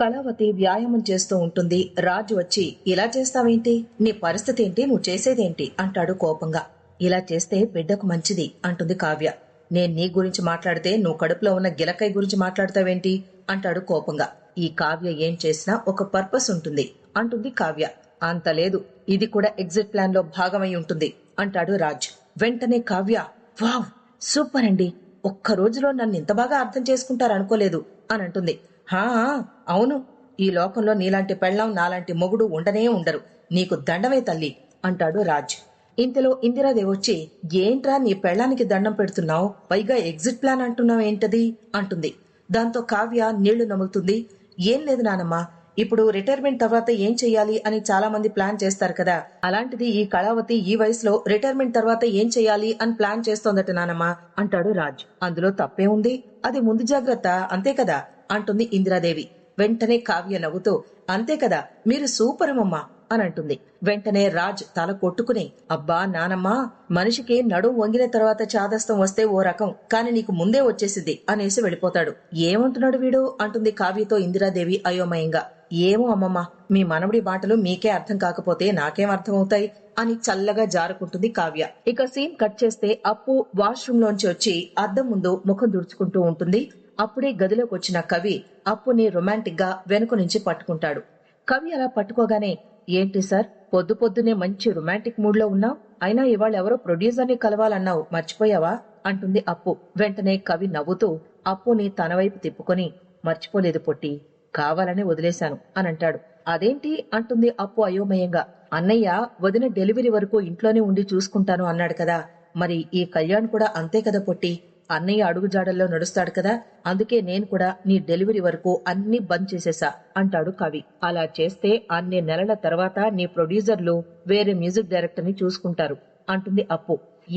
కళావతి వ్యాయామం చేస్తూ ఉంటుంది. రాజు వచ్చి ఇలా చేస్తావేంటి? నీ పరిస్థితి ఏంటి? నువ్వు చేసేదేంటి? అంటాడు కోపంగా. ఇలా చేస్తే బిడ్డకు మంచిది అంటుంది కావ్య. నేను నీ గురించి మాట్లాడితే నువ్వు కడుపులో ఉన్న గిలకాయ గురించి మాట్లాడతావేంటి? అంటాడు కోపంగా. ఈ కావ్య ఏం చేసినా ఒక పర్పస్ ఉంటుంది అంటుంది కావ్య. అంత లేదు. ఇది కూడా ఎగ్జిట్ ప్లాన్లో భాగమై ఉంటుంది అంటాడు రాజ్. వెంటనే కావ్య వావ్! సూపర్ అండి. ఒక్క రోజులో నన్ను ఇంత బాగా అర్థం చేసుకుంటారనుకోలేదు అని అంటుంది. హా అవును. ఈ లోకంలో నీలాంటి పెళ్ళం నాలాంటి మొగుడు ఉండనే ఉండరు. నీకు దండమే తల్లి అంటాడు రాజ్. ఇంతలో ఇందిరాదేవి వచ్చి ఏంట్రా నీ పెళ్ళానికి దండం పెడుతున్నావు? పైగా ఎగ్జిట్ ప్లాన్ అంటున్నావు ఏంటది? అంటుంది. దాంతో కావ్య నీళ్ళు నములుతుంది. ఏం లేదు నానమ్మా ఇప్పుడు రిటైర్మెంట్ తర్వాత ఏం చెయ్యాలి అని చాలా మంది ప్లాన్ చేస్తారు కదా. అలాంటిది ఈ కళావతి ఈ వయసులో రిటైర్మెంట్ తర్వాత ఏం చెయ్యాలి అని ప్లాన్ చేస్తోందట నానమ్మా అంటాడు రాజ్. అందులో తప్పే ఉంది. అది ముందు జాగ్రత్త అంతే కదా? అంటుంది ఇందిరాదేవి. వెంటనే కావ్య నవ్వుతూ అంతే కదా మీరు సూపర్ అని అంటుంది. వెంటనే రాజ్ తల కొట్టుకుని అబ్బా నానమ్మా మనిషికి నడుం వంగిన తర్వాత చాదస్తం వస్తే ఓ రకం కాని నీకు ముందే వచ్చేసింది అనేసి వెళ్ళిపోతాడు. ఏమంటున్నాడు వీడు? అంటుంది కావ్యతో ఇందిరాదేవి అయోమయంగా. ఏమో అమ్మమ్మ మీ మనవడి మాటలు మీకే అర్థం కాకపోతే నాకేం అర్థమవుతాయి? అని చల్లగా జారుకుంటుంది కావ్య. ఇక సీన్ కట్ చేస్తే అప్పు వాష్రూమ్ లోంచి వచ్చి అద్దం ముందు ముఖం దుడుచుకుంటూ ఉంటుంది. అప్పుడే గదిలోకి వచ్చిన కవి అప్పుని రొమాంటిక్గా వెనుక నుంచి పట్టుకుంటాడు. కవి అలా పట్టుకోగానే ఏంటి సార్ పొద్దు పొద్దునే మంచి రొమాంటిక్ మూడ్లో ఉన్నావు? అయినా ఇవాళ ఎవరో ప్రొడ్యూసర్ని కలవాలన్నావు మర్చిపోయావా? అంటుంది అప్పు. వెంటనే కవి నవ్వుతూ అప్పుని తన వైపు తిప్పుకొని మర్చిపోలేదు పొట్టి కావాలని వదిలేశాను అని అంటాడు. అదేంటి? అంటుంది అప్పు అయోమయంగా. అన్నయ్య వదిన డెలివరీ వరకు ఇంట్లోనే ఉండి చూసుకుంటాను అన్నాడు కదా. మరి ఈ కళ్యాణ్ కూడా అంతే కదా పొట్టి? అన్నయ్య అడుగుజాడల్లో నడుస్తాడు కదా అందుకే నేను కూడా నీ డెలివరీ వరకు అన్ని బంద్ చేసేసా అంటాడు కవి. అలా చేస్తే అన్ని నెలల తర్వాత నీ ప్రొడ్యూసర్లు వేరే మ్యూజిక్ డైరెక్టర్ని చూసుకుంటారు అంటుంది అప్పు.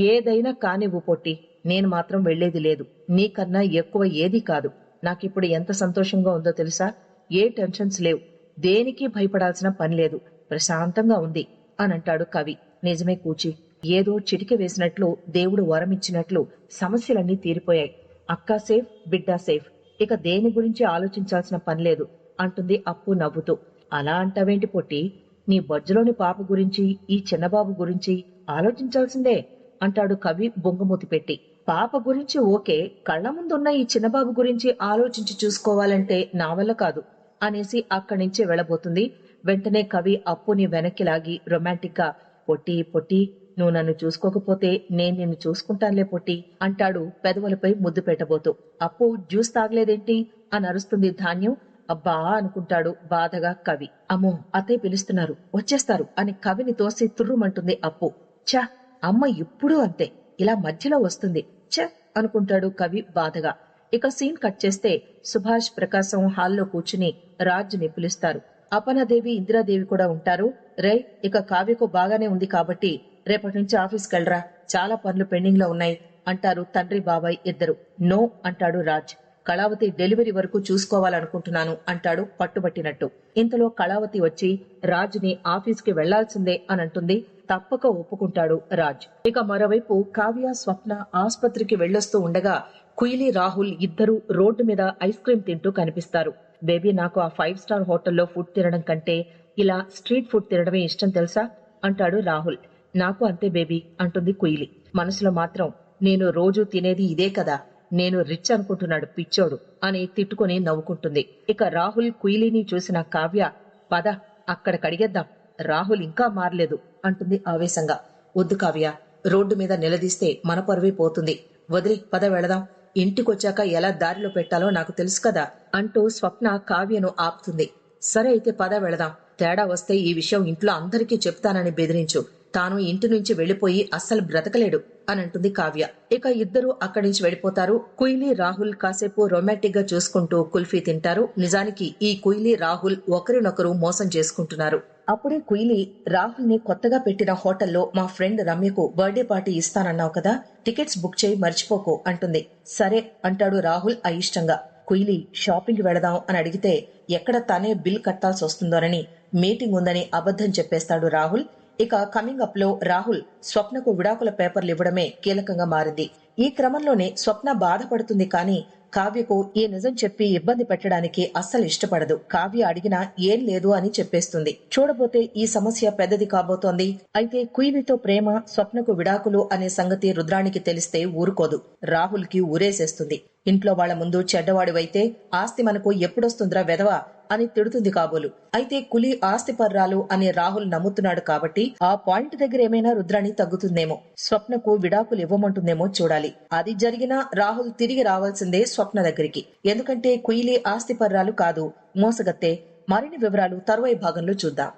ఏదైనా కానివ్వు పొట్టి నేను మాత్రం వెళ్ళేది లేదు నీకన్నా ఎక్కువ ఏదీ కాదు. నాకిప్పుడు ఎంత సంతోషంగా ఉందో తెలుసా? ఏ టెన్షన్స్ లేవు దేనికి భయపడాల్సిన పని లేదు ప్రశాంతంగా ఉంది అని అంటాడు కవి. నిజమే కూచి. ఏదో చిటిక వేసినట్లు దేవుడు వరం ఇచ్చినట్లు సమస్యలన్నీ తీరిపోయాయి. అక్కా సేఫ్ బిడ్డా సేఫ్. ఇక దేని గురించి ఆలోచించాల్సిన పని లేదు అంటుంది అప్పు నవ్వుతూ. అలా అంటావేంటి పొట్టి? నీ బొజ్జలోని పాప గురించి ఈ చిన్నబాబు గురించి ఆలోచించాల్సిందే అంటాడు కవి బొంగమూతి పెట్టి. పాప గురించి ఓకే కళ్ళ ముందున్న ఈ చిన్నబాబు గురించి ఆలోచించి చూసుకోవాలంటే నా వల్ల కాదు అనేసి అక్కడి నుంచి వెళ్ళబోతుంది. వెంటనే కవి అప్పుని వెనక్కి లాగి రొమాంటిక్గా పొట్టి పొట్టి నువ్వు నన్ను చూసుకోకపోతే నేను నిన్ను చూసుకుంటానులే పొట్టి అంటాడు పెదవులపై ముద్దు పెట్టబోతూ. అప్పు జ్యూస్ తాగలేదేంటి? అని అరుస్తుంది ధాన్యం. అబ్బా అనుకుంటాడు బాధగా కవి. అమ్మో అత్తయ్య పిలుస్తున్నారు. వచ్చేస్తారు అని కవిని తోసి తుర్రుమంటుంది అప్పు. ఛ అమ్మ ఇప్పుడు అంతే. ఇలా మధ్యలో వస్తుంది. ఛ అనుకుంటాడు కవి బాధగా. ఇక సీన్ కట్ చేస్తే సుభాష్ ప్రకాశం హాల్లో కూర్చుని రాజుని పిలుస్తారు. అపనాదేవి ఇందిరాదేవి కూడా ఉంటారు. రే ఇక కావ్యకు బాగానే ఉంది కాబట్టి రేపటి నుంచి ఆఫీస్కి వెళ్ళరా చాలా పనులు పెండింగ్లో ఉన్నాయి అంటారు తండ్రి బాబాయ్ ఇద్దరు. నో అంటాడు రాజ్. కళావతి డెలివరీ వరకు చూసుకోవాలనుకుంటున్నాను అంటాడు పట్టుబట్టినట్టు. ఇంతలో కళావతి వచ్చి రాజ్ని ఆఫీస్కి వెళ్ళాల్సిందే అని అంటుంది తప్పక ఒప్పుకుంటాడు రాజ్. ఇక మరోవైపు కావ్య స్వప్న ఆస్పత్రికి వెళ్ళొస్తూ ఉండగా కుయిలి రాహుల్ ఇద్దరు రోడ్డు మీద ఐస్ క్రీమ్ తింటూ కనిపిస్తారు. బేబీ నాకు ఆ ఫైవ్ స్టార్ హోటల్లో ఫుడ్ తినడం కంటే ఇలా స్ట్రీట్ ఫుడ్ తినడమే ఇష్టం తెలుసా? అంటాడు రాహుల్. నాకు అంతే బేబీ అంటుంది కుయిలి మనసులో మాత్రం నేను రోజు తినేది ఇదే కదా నేను రిచ్ అనుకుంటున్నాడు పిచ్చోడు అని తిట్టుకుని నవ్వుకుంటుంది. ఇక రాహుల్ కుయిలిని చూసిన కావ్య పద అక్కడ కడిగేద్దాం రాహుల్ ఇంకా మారలేదు అంటుంది ఆవేశంగా. వద్దు కావ్య రోడ్డు మీద నిలదీస్తే మన పరువే పోతుంది. వదిలి పద వెళదాం ఇంటికొచ్చాక ఎలా దారిలో పెట్టాలో నాకు తెలుసు కదా అంటూ స్వప్న కావ్యను ఆపుతుంది. సరే అయితే పద వెళదాం తేడా వస్తే ఈ విషయం ఇంట్లో అందరికీ చెప్తానని బెదిరించు. తాను ఇంటి నుంచి వెళ్ళిపోయి అస్సలు బ్రతకలేడు అని అంటుంది కావ్య. ఇక ఇద్దరు అక్కడి నుంచి వెళ్ళిపోతారు. కుయిలి రాహుల్ కాసేపు రొమాంటిక్గా చూసుకుంటూ కుల్ఫీ తింటారు. నిజానికి ఈ కుయిలి రాహుల్ ఒకరినొకరు మోసం చేసుకుంటున్నారు. అప్పుడే కుయిలి రాహుల్ని కొత్తగా పెట్టిన హోటల్లో మా ఫ్రెండ్ రమ్యకు బర్త్డే పార్టీ ఇస్తానన్నావు కదా టికెట్స్ బుక్ చేయి మర్చిపోకు అంటుంది. సరే అంటాడు రాహుల్ అయిష్టంగా. కుయిలి షాపింగ్ వెళదాం అని అడిగితే ఎక్కడ తనే బిల్ కట్టాల్సి వస్తుందోనని మీటింగ్ ఉందని అబద్ధం చెప్పేస్తాడు రాహుల్. ఇక కమింగ్ అప్లో రాహుల్ స్వప్నకు విడాకుల పేపర్లు ఇవ్వడమే కీలకంగా మారింది. ఈ క్రమంలోనే స్వప్న బాధపడుతుంది కానీ కావ్యకు ఈ నిజం చెప్పి ఇబ్బంది పెట్టడానికి అస్సలు ఇష్టపడదు. కావ్య అడిగినా ఏం లేదు అని చెప్పేస్తుంది. చూడబోతే ఈ సమస్య పెద్దది కాబోతోంది. అయితే కుయివితో ప్రేమ స్వప్నకు విడాకులు అనే సంగతి రుద్రానికి తెలిస్తే ఊరుకోదు. రాహుల్కి ఊరేసేస్తుంది. ఇంట్లో వాళ్ళ ముందు చెడ్డవాడివైతే ఆస్తి మనకు ఎప్పుడొస్తుందిరా వెధవా? అని తిడుతుంది కాబోలు. అయితే కులి ఆస్తి పర్రాలు అని రాహుల్ నమ్ముతున్నాడు కాబట్టి ఆ పాయింట్ దగ్గర ఏమైనా రుద్రాణి తగ్గుతుందేమో. స్వప్నకు విడాకులు ఇవ్వమంటుందేమో చూడాలి. అది జరిగినా రాహుల్ తిరిగి రావాల్సిందే స్వప్న దగ్గరికి. ఎందుకంటే కుయిలి ఆస్తి పర్రాలు కాదు. మోసగత్తే మరిన్ని వివరాలు తరువాయి భాగంలో చూద్దాం.